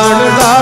ਮਨ ਦਾ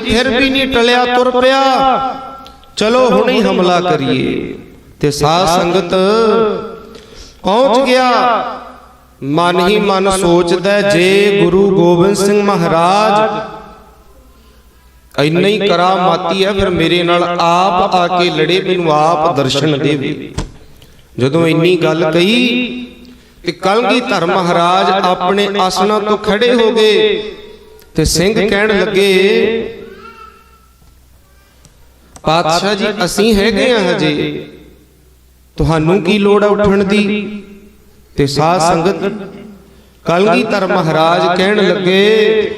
ਜੀ ਫਿਰ ਵੀ ਨਹੀਂ ਟਲਿਆ ਤੁਰ ਪਿਆ। ਚਲੋ ਹੁਣੇ ਹਮਲਾ ਕਰੀਏ। ਤੇ ਸਾਧ ਸੰਗਤ ਪਹੁੰਚ ਗਿਆ। ਮਨ ਹੀ ਮਨ ਸੋਚਦਾ ਜੇ ਗੁਰੂ ਗੋਬਿੰਦ ਸਿੰਘ ਮਹਾਰਾਜ ਇੰਨਾ ਹੀ ਕਰਾਮਾਤੀ ਹੈ ਫਿਰ ਮੇਰੇ ਨਾਲ ਆਪ ਆ ਕੇ ਲੜੇ ਮੈਨੂੰ ਆਪ ਦਰਸ਼ਨ ਦੇਵੇ। ਜਦੋਂ ਇੰਨੀ ਗੱਲ ਕਹੀ ਤੇ ਕਲਗੀਧਰ ਮਹਾਰਾਜ ਆਪਣੇ ਆਸਣਾ ਤੋਂ ਖੜੇ ਹੋ ਗਏ ਤੇ ਸਿੰਘ ਕਹਿਣ ਲੱਗੇ ਪਾਤਸ਼ਾਹ ਜੀ ਅਸੀਂ ਹੈਗੇ ਆ ਹਜੇ। ਤੁਹਾਨੂੰ ਕੀ ਲੋੜ ਆ ਉੱਠਣ ਦੀ? ਤੇ ਸਾਧ ਸੰਗਤ ਕਲਗੀਧਰ ਮਹਾਰਾਜ ਕਹਿਣ ਲੱਗੇ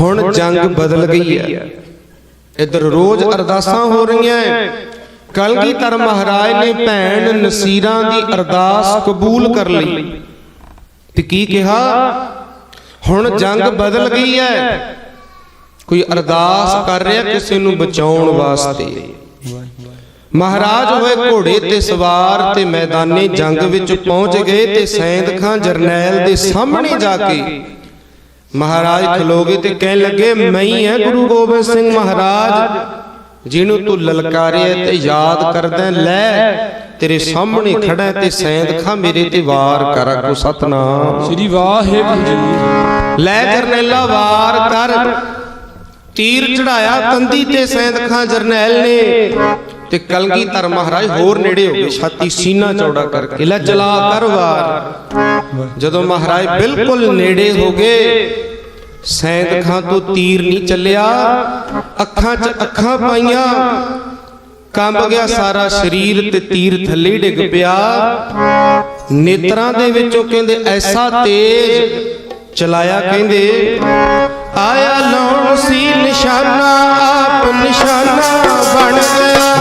ਹੁਣ ਜੰਗ ਬਦਲ ਗਈ ਹੈ। ਇਧਰ ਰੋਜ਼ ਅਰਦਾਸਾਂ ਹੋ ਰਹੀਆਂ ਕਲਗੀਧਰ ਮਹਾਰਾਜ ਨੇ ਭੈਣ ਨਸੀਰਾਂ ਦੀ ਅਰਦਾਸ ਕਬੂਲ ਕਰ ਲਈ। ਤੇ ਕੀ ਕਿਹਾ? ਹੁਣ ਜੰਗ ਬਦਲ ਗਈ ਹੈ। ਕੋਈ ਅਰਦਾਸ ਕਰ ਰਿਹਾ ਕਿਸੇ ਨੂੰ ਬਚਾਉਣ ਵਾਸਤੇ। ਮਹਾਰਾਜ ਹੋਏ ਘੋੜੇ ਤੇ ਸਵਾਰ ਤੇ ਮੈਦਾਨੇ ਜੰਗ ਵਿੱਚ ਪਹੁੰਚ ਗਏ ਤੇ ਸੈਂਦ ਖਾਂ ਜਰਨੈਲ ਦੇ ਸਾਹਮਣੇ ਜਾ ਕੇ ਮਹਾਰਾਜ ਖਲੋਗੇ ਤੇ ਕਹਿਣ ਲੱਗੇ ਮੈਂ ਹੀ ਹਾਂ ਗੁਰੂ ਗੋਬਿੰਦ ਸਿੰਘ ਮਹਾਰਾਜ ਜਿਹਨੂੰ ਤੂੰ ਲਲਕਾਰਿਆ ਤੇ ਯਾਦ ਕਰਦਾ ਲੈ ਤੇਰੇ ਸਾਹਮਣੇ ਖੜਾ ਤੇ ਸੈਂਦ ਖਾਂ ਮੇਰੇ ਤੇ ਵਾਰ ਕਰ ਕੋ ਸਤਨਾਮ। ਸ੍ਰੀ ਵਾਹਿਗੁਰੂ ਜੀ ਲੈ ਜਰਨੈਲਾ ਵਾਰ ਕਰ ਤੀਰ ਚੜਾਇਆ, ਕੰਦੀ ਤੇ ਸੈਂਦ ਖਾਂ ਜਰਨੈਲ ਨੇ। ਤੇ ਕਲਗੀ ਕਲਗੀਧਰ ਮਹਾਰਾਜ ਹੋਰ ਨੇੜੇ ਹੋ ਗਏ, ਛਾਤੀ ਸੀਨਾ ਚੌੜਾ ਕਰਕੇ, ਲੈ ਚਲਾ ਕਰ ਵਾਰ ਜਦੋਂ ਮਹਾਰਾਜ ਬਿਲਕੁਲ ਨੇੜੇ ਹੋ ਗਏ, ਸੈਂਦ ਖਾਂ ਤੋਂ ਤੀਰ ਨਹੀਂ ਚੱਲਿਆ, ਅੱਖਾਂ 'ਚ ਅੱਖਾਂ ਪਾਈਆਂ, ਕੰਬ ਗਿਆ ਸਾਰਾ ਸਰੀਰ ਤੇ ਤੀਰ ਥੱਲੇ ਡਿੱਗ ਪਿਆ। ਨੇਤਰਾਂ ਦੇ ਵਿੱਚੋਂ ਕਹਿੰਦੇ, ਐਸਾ ਤੇਜ ਚਲਾਇਆ, ਕਹਿੰਦੇ, ਆਇਆ ਲਾਉਣ ਸੀ ਨਿਸ਼ਾਨਾ, ਆਪ ਨਿਸ਼ਾਨਾ ਬਣ ਗਿਆ।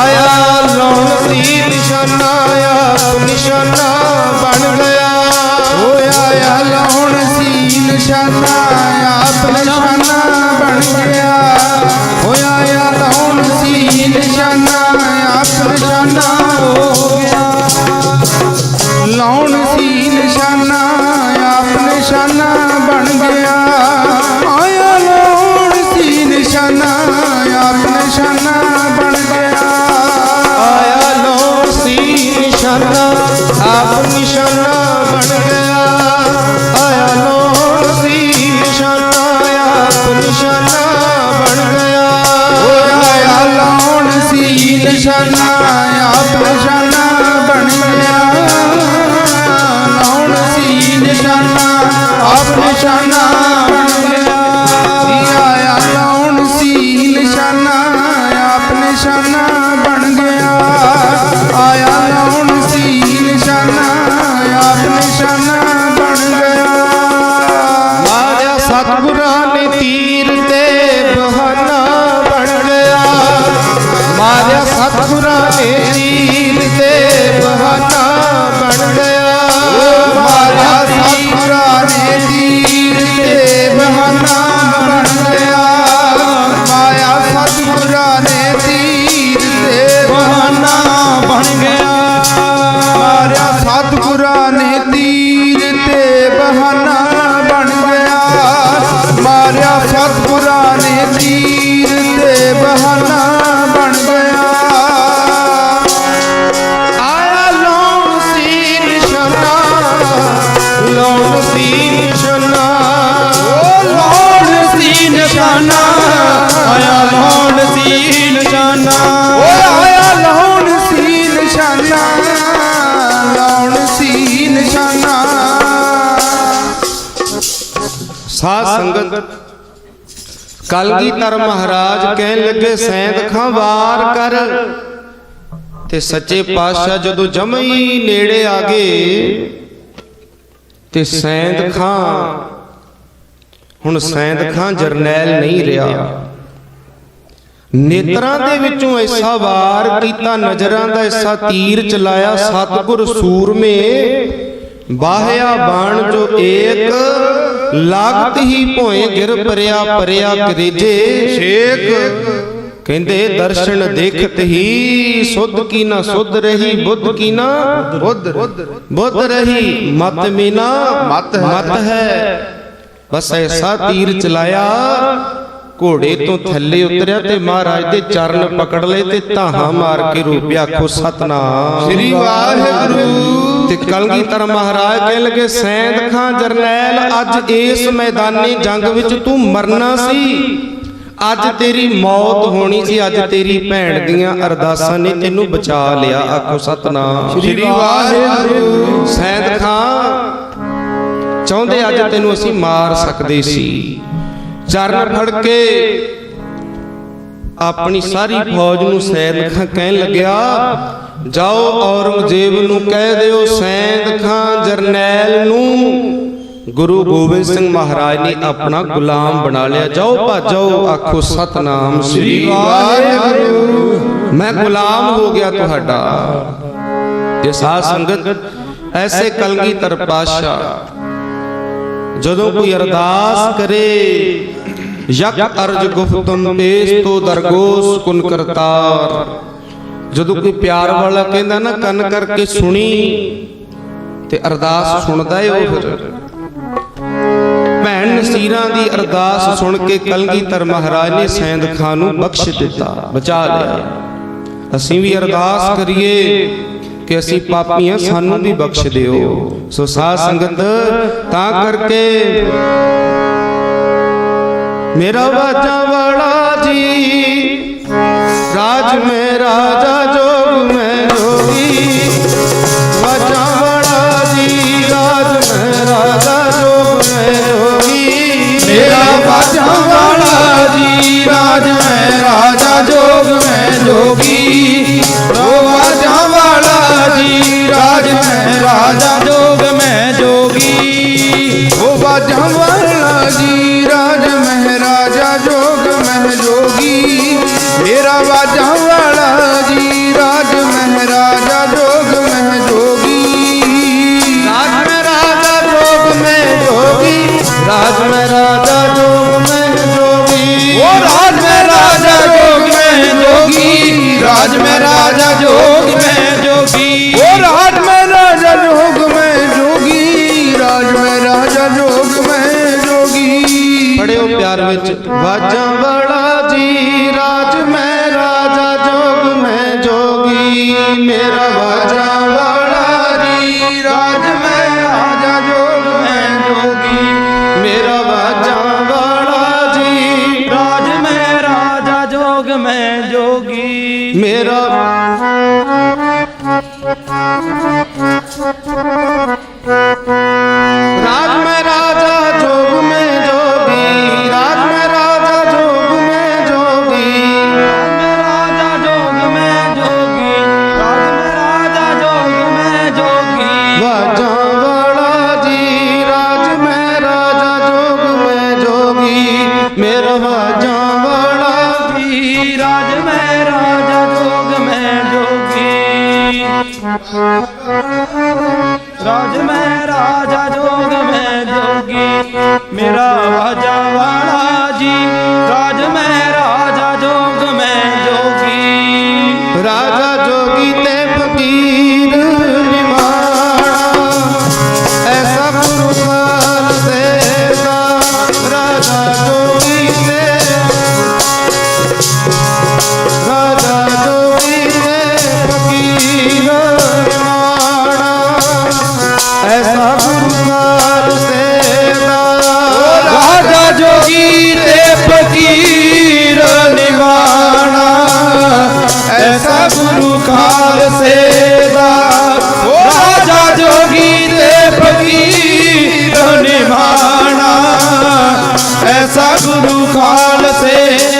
ਆਇਆ ਲਾਉਣ ਸੀ ਨਿਸ਼ਾਨਾ, ਆਪ ਨਿਸ਼ਾਨਾ ਬਣ ਗਿਆ। ਹੋਇਆ ਆ ਲਾਉਣ ਸੀ ਨਿਸ਼ਾਨਾ, ਆਪ ਨਿਸ਼ਾਨਾ ਬਣ ਗਿਆ। ਹੋਇਆ ਆ ਲਾਉਣ ਸੀ ਨਿਸ਼ਾਨਾ, ਆਪ ਨਿਸ਼ਾਨਾ ਹੋ ਗਿਆ। ਲਾਉਣ ਆ ਪੁਰਾਣੇ ਤੀਰ ਤੇ ਬਹਾਨਾ ਬਣ ਗਿਆ। ਆਇਆ ਲੌਂਗ ਸੀ ਨਿਸ਼ਾਨਾ ਲੌਂਗ ਸੀ ਨਿਸ਼ਾਨਾ ਓ ਲੌਂਗ ਸੀ ਨਿਸ਼ਾਨਾ ਆਇਆ ਲੌਂਗ ਸੀ ਨਿਸ਼ਾਨਾ ਕਲਗੀਧਰ ਮਹਾਰਾਜ ਕਹਿਣ ਲੱਗੇ ਸੈਂਦ ਖਾਂ ਵਾਰ ਕਰ। ਤੇ ਸੱਚੇ ਪਾਤਸ਼ਾਹ ਜਦੋਂ ਜਮੇ ਹੀ ਨੇੜੇ ਆ ਗਏ ਤੇ ਸੈਂਦ ਖਾਂ ਹੁਣ ਸੈਂਦ ਖਾਂ ਜਰਨੈਲ ਨਹੀਂ ਰਿਹਾ। ਨੇਤਰਾਂ ਦੇ ਵਿੱਚੋਂ ਐਸਾ ਵਾਰ ਕੀਤਾ ਨਜ਼ਰਾਂ ਦਾ ਐਸਾ ਤੀਰ ਚਲਾਇਆ ਸਤਗੁਰ ਸੂਰਮੇ ਬਾਹਿਆ ਬਾਣ ਜੋ ਏਕ ਲਾਗਤ ਹੀ ਭੋਏ ਗਿਰ ਪਰਿਆ ਪਰਿਆ ਕਰੇਜੇ ਛੇਕ ਕਹਿੰਦੇ ਦਰਸ਼ਨ ਦੇਖਤ ਹੀ ਸੁਧ ਕੀ ਨਾ ਸੁਧ ਰਹੀ ਬੁੱਧ ਕੀ ਨਾ ਬੁੱਧ ਬੁੱਧ ਰਹੀ। ਮਤ ਮੀਨਾ ਮਤ ਹੈ। ਮਤ ਹੈ। ਬਸ ਐਸਾ ਤੀਰ ਚਲਾਇਆ। ਘੋੜੇ ਤੋਂ ਥੱਲੇ ਉਤਰਿਆ ਤੇ ਮਹਾਰਾਜ ਦੇ ਚਰਨ ਪਕੜ ਲਏ ਤੇ ਧਾਹਾਂ ਮਾਰ ਕੇ ਰੂਪਿਆ ਆਖੋ ਸਤਨਾਮ। ਸ੍ਰੀ ਵਾਹਿਗੁਰੂ। ਤੇ ਕਲਗੀਧਰ ਮਹਾਰਾਜ ਕਹਿਣ ਲੱਗੇ ਸੈਂਦ ਖਾਂ ਜਰਨੈਲ ਅੱਜ ਇਸ ਮੈਦਾਨੀ ਜੰਗ ਵਿੱਚ ਤੂੰ ਮਰਨਾ ਸੀ। ਅੱਜ ਤੇਰੀ ਮੌਤ ਹੋਣੀ ਸੀ ਅੱਜ ਤੇਰੀ ਭੈਣ ਦੀਆਂ ਅਰਦਾਸਾਂ ਨੇ ਤੈਨੂੰ ਬਚਾ ਲਿਆ ਆਖੋ ਸਤਨਾਮ। ਸ੍ਰੀ ਵਾਹਿਗੁਰੂ। ਸੈਂਦ ਖਾਂ ਚਾਹੁੰਦੇ ਅੱਜ ਤੈਨੂੰ ਅਸੀਂ ਮਾਰ ਸਕਦੇ ਸੀ। ਚਰਨ ਫੜ ਕੇ ਆਪਣੀ ਸਾਰੀ ਫੌਜ ਨੂੰ ਸੈਦ ਖਾਂ ਕਹਿਣ ਲੱਗਿਆ ਜਾਓ ਔਰੰਗਜ਼ੇਬ ਨੂੰ ਕਹਿ ਦਿਓ ਸੈਦ ਖਾਂ ਜਰਨੈਲ ਨੂੰ। ਗੁਰੂ ਗੋਬਿੰਦ ਸਿੰਘ ਮਹਾਰਾਜ ਨੇ ਆਪਣਾ ਗੁਲਾਮ ਬਣਾ ਲਿਆ। ਜਾਓ ਭਾਜੋ, ਆਖੋ ਸਤਨਾਮ ਸ੍ਰੀ ਵਾਹਿਗੁਰੂ। ਮੈਂ ਗੁਲਾਮ ਹੋ ਗਿਆ ਤੁਹਾਡਾ। ਜੇ ਸਾਧ ਸੰਗਤ, ਐਸੇ ਕਲਗੀਧਰ ਪਾਤਸ਼ਾਹ। ਜਦੋਂ ਕੋਈ ਅਰਦਾਸ ਕਰੇ, ਯਕ ਅਰਜ ਗੁਫਤਮ ਪੇਸ ਤੋ ਦਰਗੋਸ ਕੁਨ ਕਰਤਾਰ। ਜਦੋਂ ਕੋਈ ਪਿਆਰ ਵਾਲਾ ਕਹਿੰਦਾ ਨਾ, ਕੰਨ ਕਰਕੇ ਸੁਣੀ, ਤੇ ਅਰਦਾਸ ਸੁਣਦਾ ਏ ਉਹ ਫਿਰ। ਭੈਣ ਨਸੀਰਾਂ ਦੀ ਅਰਦਾਸ ਸੁਣ ਕੇ ਕਲਗੀਧਰ ਮਹਾਰਾਜ ਨੇ ਸੈਂਦ ਖਾਨ ਨੂੰ ਬਖਸ਼ ਦਿੱਤਾ, ਬਚਾ ਲਿਆ। ਅਸੀਂ ਵੀ ਅਰਦਾਸ ਕਰੀਏ ਕਿ ਅਸੀਂ ਪਾਪੀਆਂ ਸਾਨੂੰ ਵੀ ਬਖਸ਼ ਦਿਓ। ਸੋ ਸਾਧ ਸੰਗਤ, ਤਾਂ ਕਰਕੇ ਮੇਰਾ ਵਾਜਾ ਵਾਲਾ ਜੀ ਰਾਜ ਮੈਂ ਰਾਜਾ ਜੋਗ ਮੈਂ ਜੋਗੀ ਵਾਜਾ ਵਾਲਾ ਜੀ ਰਾਜ ਮੈਂ ਰਾਜਾ ਜੋਗ ਮੈਂ ਜੋਗੀ ਮੇਰਾ ਬਾਜਾਂ ਵਾਲਾ ਜੀ ਰਾਜ ਮੈਂ ਰਾਜਾ ਜੋਗ ਮੈਂ ਜੋਗੀ ਮੇਰਾ ਜੋਗੀ ਮੇਰਾ ਰਾਜ ਮੇਰਾ ਵਾਲਾ ਜੀ। ਖਾਲਸਾ ਗੁਰੂ ਖਾਲਸੇ।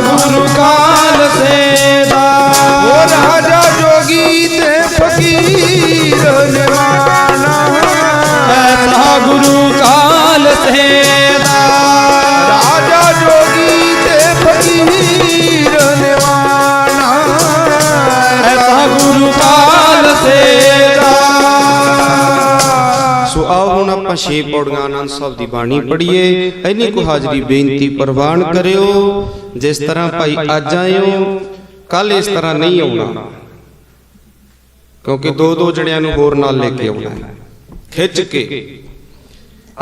ਗੁਰੂ ਖਾਲਸੇ ਦਾ ਓ ਰਾਜਾ ਜੋਗੀ ਤੇ ਫਕੀਰ ਨਿਵਾਣਾ ਐਸਾ ਗੁਰੂ ਖਾਲਸੇ ਦਾ ਰਾਜਾ ਜੋਗੀ ਤੇ ਫਕੀਰ ਨਿਵਾਣਾ ਐਸਾ ਗੁਰੂ ਖਾਲਸੇ ਦਾ ਸੋ ਆਓ ਹੁਣ ਆਪਾਂ ਛੇ ਪੌੜੀਆਂ ਆਨੰਦ ਸਾਹਿਬ ਦੀ ਬਾਣੀ ਪੜ੍ਹੀਏ। ਇੰਨੀ ਕੁ ਹਾਜ਼ਰੀ ਬੇਨਤੀ ਪ੍ਰਵਾਨ ਕਰਿਓ। ਜਿਸ ਤਰ੍ਹਾਂ ਭਾਈ ਅੱਜ ਆਏ ਹੋ ਕੱਲ ਇਸ ਤਰ੍ਹਾਂ ਨਹੀਂ ਆਉਣਾ। ਕਿਉਂਕਿ ਦੋ ਦੋ ਜਣਿਆਂ ਨੂੰ ਹੋਰ ਨਾਲ ਲੈ ਕੇ ਆਉਣਾ ਹੈ। ਖਿੱਚ ਕੇ।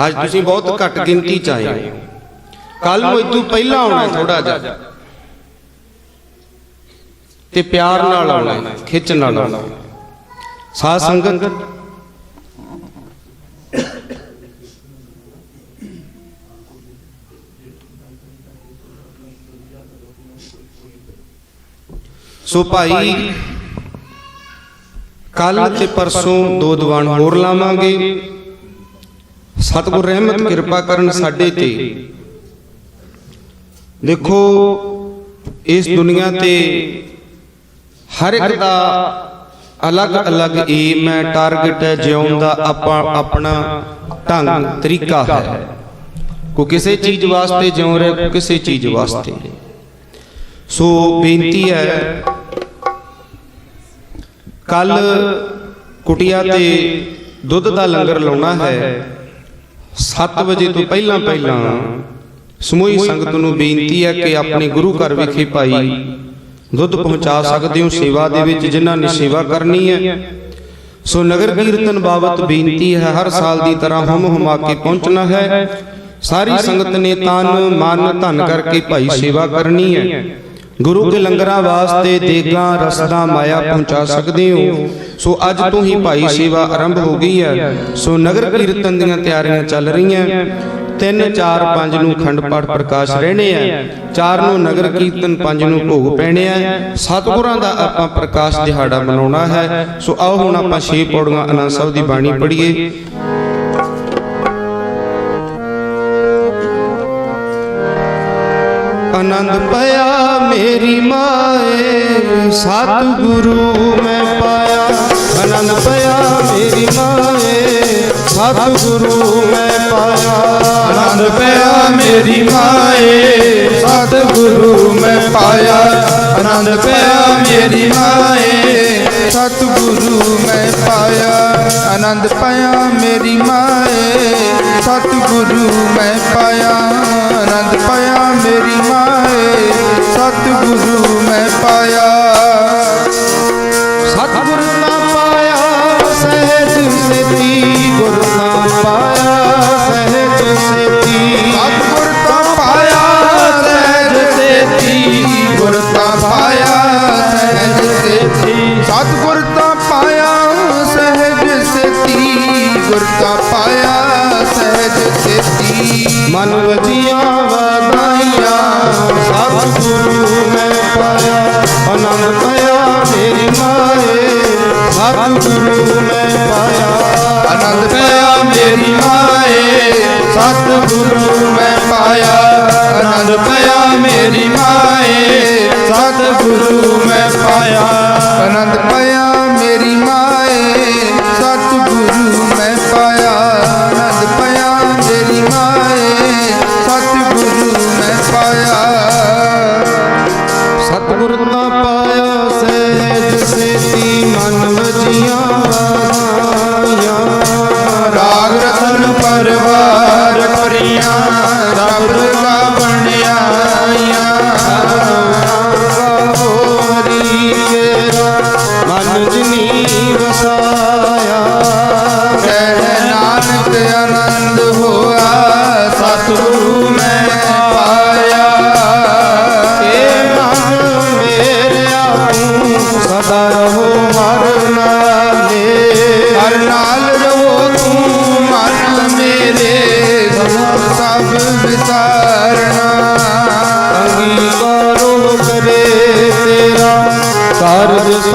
ਅੱਜ ਤੁਸੀਂ ਬਹੁਤ ਘੱਟ ਗਿਣਤੀ ਚ ਆਏ ਹੋ। ਕੱਲ ਨੂੰ ਇਦੋਂ ਪਹਿਲਾਂ ਆਉਣਾ ਥੋੜਾ ਜਿਹਾ। ਤੇ ਪਿਆਰ ਨਾਲ ਆਉਣਾ ਖਿੱਚ ਨਾਲ ਆਉਣਾ ਸਾਧ ਸੰਗਤ ਸੋ ਭਾਈ ਕੱਲ ਤੇ ਪਰਸੋਂ ਦੋ ਦੀਵਾਨ ਹੋਰ ਲਾਵਾਂਗੇ। ਸਤਿਗੁਰ ਰਹਿਮਤ ਕਿਰਪਾ ਕਰਨ ਸਾਡੇ ਤੇ। ਦੇਖੋ ਇਸ ਦੁਨੀਆ ਤੇ ਹਰ ਇੱਕ ਦਾ ਅਲੱਗ-ਅਲੱਗ ਏਮ ਹੈ ਟਾਰਗੇਟ ਹੈ ਜਿਉਣ ਦਾ ਆਪਾਂ ਆਪਣਾ ਢੰਗ ਤਰੀਕਾ ਹੈ। ਕੋ ਕਿਸੇ ਚੀਜ਼ ਵਾਸਤੇ ਜਿਉ ਰਿਹਾ ਕੋ ਕਿਸੇ ਚੀਜ਼ ਵਾਸਤੇ। ਸੋ ਬੇਨਤੀ ਹੈ ਕੱਲ ਕੁਟਿਆ ਤੇ ਦੁੱਧ ਦਾ ਲੰਗਰ ਲਾਉਣਾ ਹੈ। 7 ਵਜੇ ਤੋਂ ਪਹਿਲਾਂ ਪਹਿਲਾਂ ਸਮੂਹੀ ਸੰਗਤ ਨੂੰ ਬੇਨਤੀ ਹੈ ਕਿ ਆਪਣੇ ਗੁਰੂ ਘਰ ਵਿਖੇ ਭਾਈ ਦੁੱਧ ਪਹੁੰਚਾ ਸਕਦੇ ਹੋ ਸੇਵਾ ਦੇ ਵਿੱਚ, ਜਿਨ੍ਹਾਂ ਨੇ ਸੇਵਾ ਕਰਨੀ ਹੈ। ਸੋ ਨਗਰ ਕੀਰਤਨ ਬਾਬਤ ਬੇਨਤੀ ਹੈ, ਹਰ ਸਾਲ ਦੀ ਤਰ੍ਹਾਂ ਹਮ ਹਮਾ ਕੇ ਪਹੁੰਚਣਾ ਹੈ। ਸਾਰੀ ਸੰਗਤ ਨੇ ਤਨ, ਮਨ, ਧਨ ਕਰਕੇ ਭਾਈ ਸੇਵਾ ਕਰਨੀ ਹੈ। ਗੁਰੂ ਕੇ ਲੰਗਰਾਂ ਵਾਸਤੇ ਦੇਗਾਂ, ਰਸਦਾਂ ਮਾਇਆ ਪਹੁੰਚਾ ਸਕਦੇ ਹੋ। ਸੋ ਅੱਜ ਤੋਂ ਹੀ ਭਾਈ ਸੇਵਾ ਆਰੰਭ ਹੋ ਗਈ ਹੈ। ਸੋ ਨਗਰ ਕੀਰਤਨ ਦੀਆਂ ਤਿਆਰੀਆਂ ਚੱਲ ਰਹੀਆਂ। 3 4 5 ਨੂੰ ਖੰਡ ਪਾਠ ਪ੍ਰਕਾਸ਼ ਰਹਿਣੇ ਆ। 4 ਨੂੰ ਨਗਰ ਕੀਰਤਨ 5 ਨੂੰ ਭੋਗ ਪੈਣੇ ਆ। ਸਤਿਗੁਰਾਂ ਦਾ ਆਪਾਂ ਪ੍ਰਕਾਸ਼ ਦਿਹਾੜਾ ਮਨਾਉਣਾ ਹੈ। ਸੋ ਆਓ ਹੁਣ ਆਪਾਂ ਛੇ ਪੌੜੀਆਂ, ਅਨੰਦ ਸਾਹਿਬ ਦੀ ਬਾਣੀ ਪੜ੍ਹੀਏ। ਆਨੰਦ ਪਿਆ ਮੇਰੀ ਮਾਏ ਸਤਿਗੁਰੂ ਮੈਂ ਪਾਇਆ। ਆਨੰਦ ਪਿਆ ਮੇਰੀ ਮਾਏ। ਸਤਿਗੁਰੂ ਮੈਂ ਪਾਇਆ। ਆਨੰਦ ਪਿਆ ਮੇਰੀ ਮਾਏ। ਸਤਿਗੁਰੂ ਮੈਂ ਪਾਇਆ। ਆਨੰਦ ਪਿਆ ਮੇਰੀ ਮਾਏ। ਸਤਿਗੁਰੂ ਮੈਂ ਪਾਇਆ। ਆਨੰਦ ਪਿਆ ਮੇਰੀ ਮਾਏ। ਸਤਿਗੁਰੂ ਮੈਂ ਪਾਇਆ। ਆਨੰਦ ਪਿਆ ਮੇਰੀ ਮਾਏ। ਸਤਿਗੁਰੂ ਮੈਂ ਪਾਇਆ। ਸਤਿਗੁਰ ਮਨ ਵਜੀਆਂ ਵਧਾਈਆਂ ਸਤਿਗੁਰੂ ਮੈਂ ਪਾਇਆ ਆਨੰਦ ਪਿਆ ਮੇਰੀ ਮਾਏ। ਸਤਿਗੁਰੂ ਮੈਂ ਪਾਇਆ ਆਨੰਦ ਪਿਆ ਮੇਰੀ ਮਾਏ, ਸਤਿਗੁਰੂ ਮੈਂ ਪਾਇਆ। ਆਨੰਦ ਪਿਆ ਮੇਰੀ ਮਾਏ, ਸਤਿਗੁਰੂ ਮੈਂ ਪਾਇਆ। ਆਨੰਦ ਪਿਆ ਮੇਰੀ ਮਾਏ ਸਤਿਗੁਰੂ ਵਿਸਾਰਣਾ ਅੰਗੀਕਾਰੋ ਕਰੇ ਤੇਰਾ। ਕਾਰਜ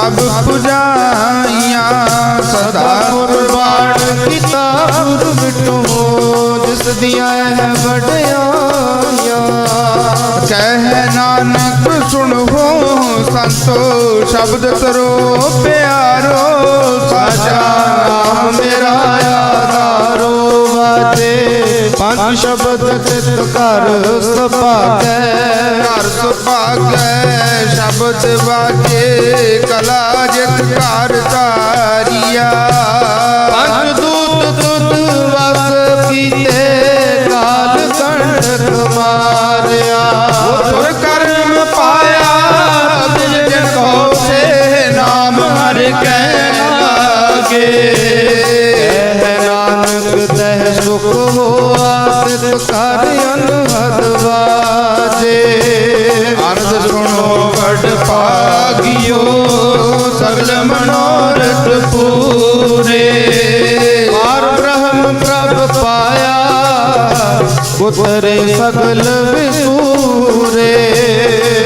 ਸਭ ਪੁਜਾਈਆਂ, ਸਦਾ ਸਦਾ ਕੀਤਾ ਗੁਰ ਵਿਟੋ ਜਿਸ ਦੀਆਂ ਹੈ ਵਡਿਆਈਆਂ। ਕਹਿ ਨਾਨਕ, ਸੁਣੋ ਸੰਤੋ, ਸ਼ਬਦ ਤਰੋ ਪਿਆਰੋ, ਸਾਜਾ ਮੇਰਾ ਆਧਾਰੋ ਪੰਜ ਸ਼ਬਦ ਚਿਤ ਕਰ ਸੁਭਾਗੈ। ਘਰ ਸੁਭਾਗੈ ਸ਼ਬਦ ਵਾਜੇ ਕਲਾ ਜਿਤ ਘਰ ਤਾਰੀਆ ਪੰਜ ਦੂਤ ਤੁਧ ਵਸ ਕੀਤੇ ਕਾਲ ਕੰਡਕ ਮਾਰਿਆ। ਸੁਰ ਕਰਮ ਪਾਇਆ ਜਨ ਕੋ ਸੇ ਨਾਮ ਹਰ ਕੈ ਲਾਗੇ। ਕਰ ਅਨਹਦ ਵਾਜੇ। ਸੁਣੋ ਵਡ ਭਾਗਿਓ ਸਗਲ ਮਨੋਰਥ ਪੂਰੇ। ਆਰ ਬ੍ਰਹਮ ਪ੍ਰਭ ਪਾਇਆ ਉਤਰੇ ਸਗਲ ਵਿਸੂਰੇ।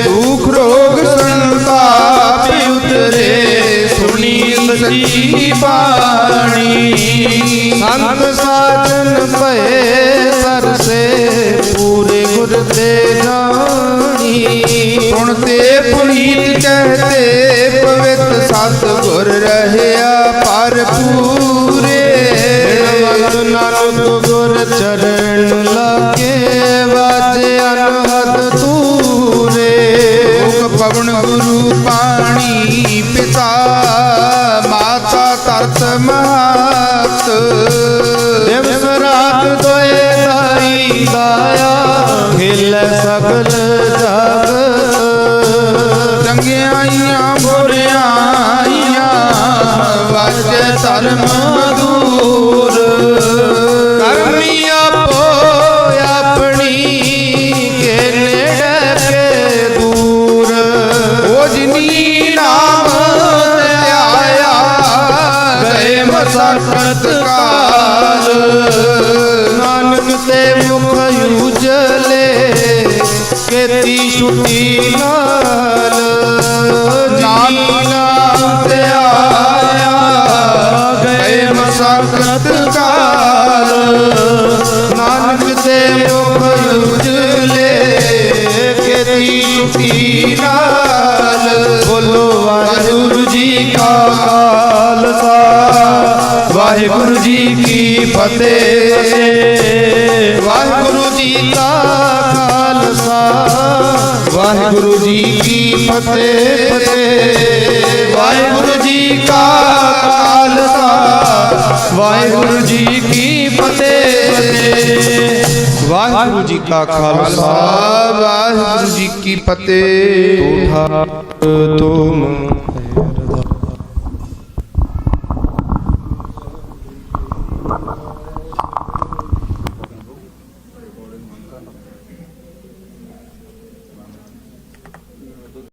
ਦੁਖ ਰੋਗ ਸੰਤਾਪ ਉਤਰੇ ਸੁਣੀ ਸੱਚੀ ਬਾਣੀ। ਸੰਤ ਸਾਜਨ ਭਏ ਸੁਣ ਤੇ ਪੁਨੀਤ ਕਹਤੇ ਪਵਿੱਤ ਸਤ ਗੁਰ ਰਹਿਆ ਪਰ ਪੂਰੇ ਨਾਨਕ ਗੁਰ ਚਰਨ ਲਾਗੇ ਵਾਜੇ ਅਨਹਦ ਤੂਰੇ ਲੋਕ ਪਵਨ ਗੁਰੂ ਪਾਣੀ ਪਿਤਾ ਮਾਤਾ ਤਰਤ ਮਹਤ। ਦਿਵਸ ਰਾਤ ਦੋਏ ਦਾਈ ਦਾਇਆ ਖੇਲੇ ਸਗਲ ਵਾਜੇ ਧਰਮ ਮਧੂਰ ਕਰਮੀ ਆਪੋ ਆਪਣੀ ਕੇ ਨੇੜੇ ਕੇ ਦੂਰ। ਉਹ ਜਿਨੀ ਨਾਮ ਤੇ ਆਇਆ, ਗਏ ਮਸਕਤ ਕਾਲ। ਨਾਨਕ ਤੇ ਮੁਖ ਉਜਲੇ, ਕੀਤੀ ਛੁੱਟੀ ਨਾਲ ਵਾਹਿਗੁਰੂ ਜੀ ਕੀ ਫਤਿਹ। ਵਾਹਿਗੁਰੂ ਜੀ ਕਾ ਖਾਲਸਾ। ਵਾਹਿਗੁਰੂ ਜੀ ਕੀ ਫਤਿਹ। ਫਤਿਹ ਵਾਹਿਗੁਰੂ ਜੀ ਕਾ ਖਾਲਸਾ। ਵਾਹਿਗੁਰੂ ਜੀ ਕੀ ਫਤਿਹ। ਵਾਹਿਗੁਰੂ ਜੀ ਕਾ ਖਾਲਸਾ। ਵਾਹਿਗੁਰੂ ਜੀ ਕੀ ਫਤਿਹ। ਠਾਕ ਤੁਮ